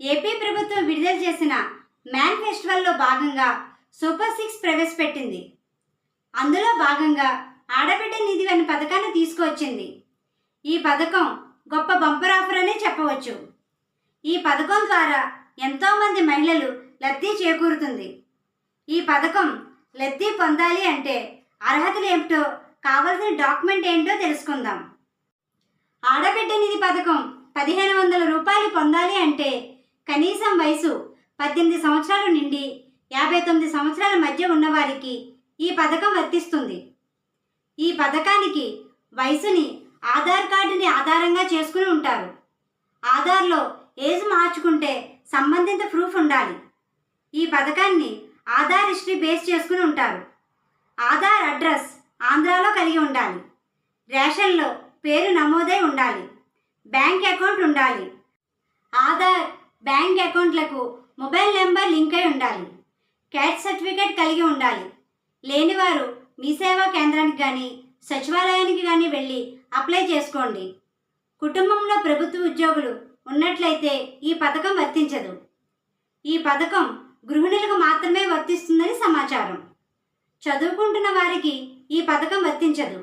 AP ప్రభుత్వం విడుదల చేసిన మ్యాన్ ఫెస్టివల్లో భాగంగా సూపర్ సిక్స్ ప్రవేశపెట్టింది. అందులో భాగంగా ఆడబిడ్డ నిధి అనే పథకాన్ని తీసుకువచ్చింది. ఈ పథకం గొప్ప బంపర్ ఆఫర్ అనే చెప్పవచ్చు. ఈ పథకం ద్వారా ఎంతోమంది మహిళలు లబ్ధి చేకూరుతుంది. ఈ పథకం లబ్ధి పొందాలి అంటే అర్హతలు ఏమిటో కావలసిన డాక్యుమెంట్ ఏంటో తెలుసుకుందాం. ఆడబిడ్డ నిధి పథకం పదిహేను వందల రూపాయలు పొందాలి అంటే కనీసం వయసు పద్దెనిమిది సంవత్సరాలు నిండి యాభై తొమ్మిది సంవత్సరాల మధ్య ఉన్నవారికి ఈ పథకం వర్తిస్తుంది. ఈ పథకానికి వయసుని ఆధార్ కార్డుని ఆధారంగా చేసుకుని ఉంటారు. ఆధార్లో ఏజ్ మార్చుకుంటే సంబంధిత ప్రూఫ్ ఉండాలి. ఈ పథకాన్ని ఆధార్ హిస్టరీ బేస్ చేసుకుని ఉంటారు. ఆధార్ అడ్రస్ ఆంధ్రాలో కలిగి ఉండాలి. రేషన్లో పేరు నమోదై ఉండాలి. బ్యాంక్ అకౌంట్ ఉండాలి. ఆధార్ బ్యాంక్ అకౌంట్లకు మొబైల్ నెంబర్ లింక్ అయి ఉండాలి. క్యాట్ సర్టిఫికేట్ కలిగి ఉండాలి. లేనివారు మీ సేవా కేంద్రానికి కానీ సచివాలయానికి కానీ వెళ్ళి అప్లై చేసుకోండి. కుటుంబంలో ప్రభుత్వ ఉద్యోగులు ఉన్నట్లయితే ఈ పథకం వర్తించదు. ఈ పథకం గృహిణులకు మాత్రమే వర్తిస్తుందని సమాచారం. చదువుకుంటున్న వారికి ఈ పథకం వర్తించదు.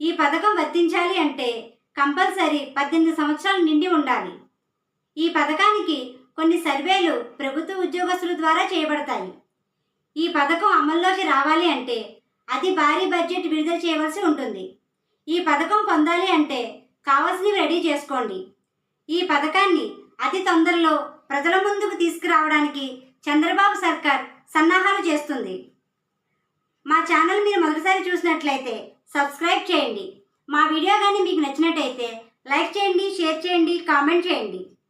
ఈ పథకం వర్తించాలి అంటే కంపల్సరీ పద్దెనిమిది సంవత్సరాలు నిండి ఉండాలి. ఈ పథకానికి కొన్ని సర్వేలు ప్రభుత్వ ఉద్యోగస్తుల ద్వారా చేయబడతాయి. ఈ పథకం అమల్లోకి రావాలి అంటే అతి భారీ బడ్జెట్ విడుదల చేయవలసి ఉంటుంది. ఈ పథకం పొందాలి అంటే కావాల్సినవి రెడీ చేసుకోండి. ఈ పథకాన్ని అతి తొందరలో ప్రజల ముందుకు తీసుకురావడానికి చంద్రబాబు సర్కార్ సన్నాహాలు చేస్తుంది. మా ఛానల్ మీరు మొదటిసారి చూసినట్లయితే సబ్స్క్రైబ్ చేయండి. మా వీడియో కానీ మీకు నచ్చినట్టయితే లైక్ చేయండి షేర్ చేయండి కామెంట్ చేయండి.